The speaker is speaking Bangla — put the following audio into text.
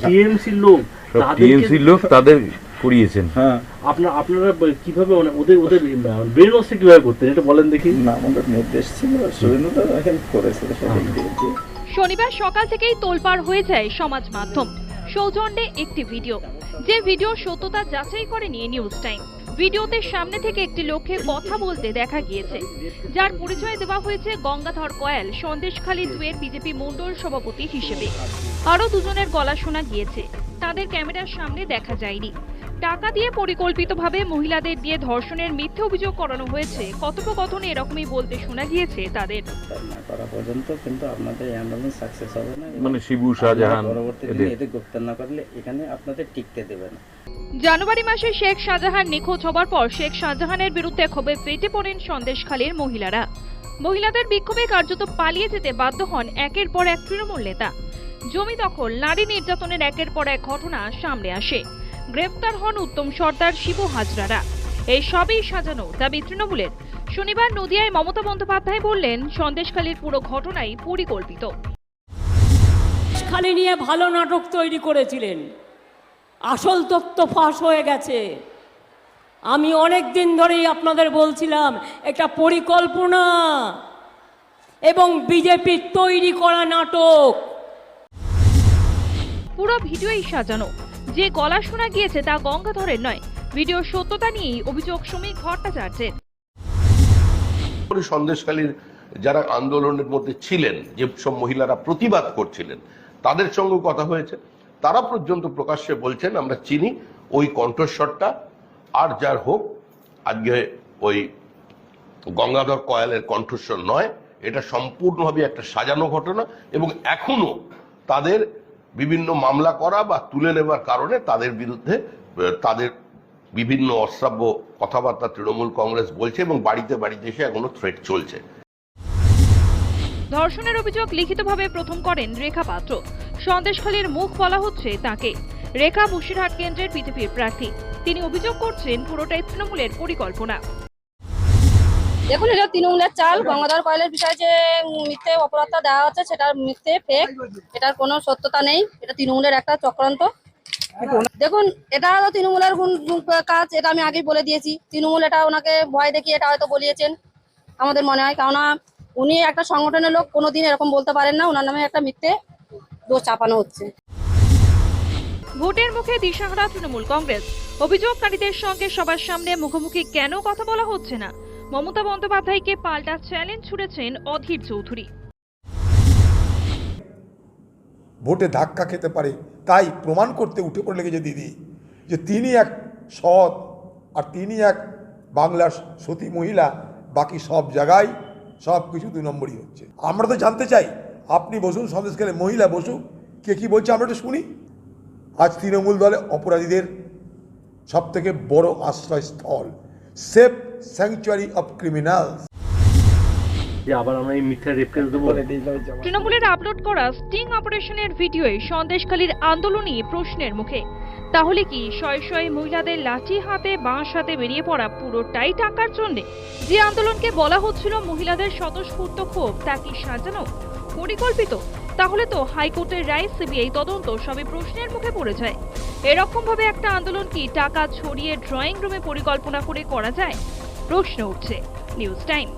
টিএমসির লোক টিএমসির লোক তাদের করিয়েছেন হ্যাঁ। আপনার আপনারা কীভাবে মানে ওদের ওদের ব্রেন ওয়াশটা কীভাবে করতেন এটা বলেন দেখি। না আমাদের নির্দেশ ছিল দিয়ে। শনিবার সকাল থেকেই তোলপাড় হয়ে যায় সমাজ মাধ্যম। সৌজন্যে একটি ভিডিও। যে ভিডিও সত্যতা যাচাই করে নিয়ে নিউজ টাইম ভিডিওতে সামনে থেকে একটি লোককে কথা বলতে দেখা গিয়েছে। যার পরিচয় দেওয়া হয়েছে গঙ্গাধর কয়াল, সন্দেশখালী দুয়ের বিজেপি মণ্ডল সভাপতি হিসেবে। আরও দুজনের গলা শোনা গিয়েছে। তাদের ক্যামেরার সামনে দেখা যায়নি। টাকা দিয়ে পরিকল্পিতভাবে মহিলাদের দিয়ে ধর্ষণের মিথ্যে অভিযোগ করানো হয়েছে। কথোপকথনে এরকমই বলতে শোনা গিয়েছে তাদের। গ্রেফতার না করা পর্যন্ত কিন্তু আপনাদের আন্দোলন সাকসেস হবে না। মানে শিবু শাহজাহান আপনারা পরবর্তী দিনে এদের এদের গ্রেফতার না করলে এখানে আপনাদের টিকতে দেবে না। জানুয়ারি মাসে শেখ শাহজাহান নিখোঁজ হবার পর শেখ শাহজাহানের বিরুদ্ধে ক্ষোভে ফেটে পড়েন সন্দেশখালীর মহিলারা। মহিলাদের বিক্ষোভে কার্যত পালিয়ে যেতে বাধ্য হন একের পর এক তৃণমূল নেতা। জমি দখল নারী নির্যাতনের একের পর এক ঘটনা সামনে আসে। গ্রেফতার হন উত্তম সর্দার শিবু হাজরারা। এই সবই সাজানো দাবি তৃণমূলের। শনিবার নদিয়ায় মমতা বন্দ্যোপাধ্যায় বললেন সন্দেশখালীর পুরো ঘটনাই পরিকল্পিত। খালি নিয়ে ভালো নাটক তৈরি করেছিলেন। আসল তথ্য ফাঁস হয়ে গেছে। আমি অনেক দিন ধরেই আপনাদের বলছিলাম একটা পরিকল্পনা এবং বিজেপির তৈরি করা নাটক। পুরো ভিডিওই সাজানো। যে গলা শোনা গিয়েছে তা গঙ্গাধরের নয়। ভিডিওর সত্যতা নিয়েই অভিযোগ শ্রমিক ভট্টাচার্যের। সন্দেশকালীর যারা আন্দোলনের মধ্যে ছিলেন, যে সব মহিলারা প্রতিবাদ করছিলেন, তাদের সঙ্গে কথা হয়েছে। তারা পর্যন্ত প্রকাশ্যে বলছেন, আমরা চিনি ওই কণ্ঠস্বরটা, আর যার হোক, আজকে ওই গঙ্গাধর কয়ালের কণ্ঠস্বর নয়, এটা সম্পূর্ণভাবে একটা সাজানো ঘটনা, এবং এখনও তাদের বিভিন্ন মামলা করা বা তুলে নেবার কারণে তাদের বিরুদ্ধে তাদের বিভিন্ন অশ্রাব্য কথাবার্তা তৃণমূল কংগ্রেস বলছে এবং বাড়িতে বাড়িতে এসে এখনও থ্রেট চলছে। ধর্ষণের অভিযোগ লিখিতভাবে প্রথম করেন রেখা পাত্র। সন্দেশখালীর মুখ বলা হচ্ছে তাকে। রেখা বসিরহাট কেন্দ্রের বিজেপির প্রার্থী। তিনি অভিযোগ করছেন পুরোটাই তৃণমূলের পরিকল্পনা। দেখুন, এটা তৃণমূলের চাল। গঙ্গাধর কয়েলের বিষয়ে যে মিথ্যে অপরাধটা দেওয়া হচ্ছে, সেটা মিথ্যে ফেক এটার কোনো সত্যতা নেই। এটা তৃণমূলের একটা চক্রান্ত। দেখুন, এটা তো তৃণমূলের কাজ, এটা আমি আগেই বলে দিয়েছি। তৃণমূল এটা ওনাকে ভয় দেখিয়ে এটা হয়তো বলিয়েছেন, আমাদের মনে হয়। কেননা, উনি একটা সংগঠনের লোক, কোনোদিন এরকম বলতে পারেন না। ওনার নামে একটা মিথ্যে দোষ চাপানো হচ্ছে। ভোটের মুখে দিশাহারা তৃণমূল কংগ্রেস। অভিযোগকারীদের সঙ্গে সবার সামনে মুখোমুখি কেন কথা বলা হচ্ছে না? মমতা বন্দ্যোপাধ্যায়কে পাল্টা চ্যালেঞ্জ ছুড়েছেন অধীর চৌধুরী। ভোটে ধাক্কা খেতে পারে, তাই প্রমাণ করতে উঠে পড়ে লেগেছে দিদি যে তিনি এক সৎ আর তিনি এক বাংলার সতী মহিলা, বাকি সব জায়গায় সব কিছু দুই নম্বরই হচ্ছে। আমরা তো জানতে চাই, আপনি বসুন সন্দেশকালে মহিলা বসুক, কে কি বলছে আমরা একটু শুনি। আজ তৃণমূল দলে অপরাধীদের সব থেকে বড় আশ্রয়স্থল সেফ স্যাংচুয়ারি অফ ক্রিমিনালস যে আবার আমরা এই মিথ্যা রেপ দেবো? বলে দিল যে আমার- তৃণমূলের আপলোড করা স্টিং অপারেশনের ভিডিওয়ে সন্দেশখালীর আন্দোলনই প্রশ্নের মুখে। তাহলে কি শয়ে শয়ে মহিলাদের লাঠি হাতে বাঁশ হাতে বেরিয়ে পড়া পুরোটাই টাকার জন্য? যে আন্দোলনকে বলা হচ্ছিল মহিলাদের স্বতঃস্ফূর্ত ক্ষোভ তা কি সাজানো? পরিকল্পিত? তাহলে তো হাইকোর্টের রায়, সিবিআই তদন্ত সবে প্রশ্নের মুখে পড়ে যায়। এরকম ভাবে একটা আন্দোলন কি টাকা ছড়িয়ে ড্রয়িং রুমে পরিকল্পনা করে করা যায়? প্রশ্ন উঠছে। News time.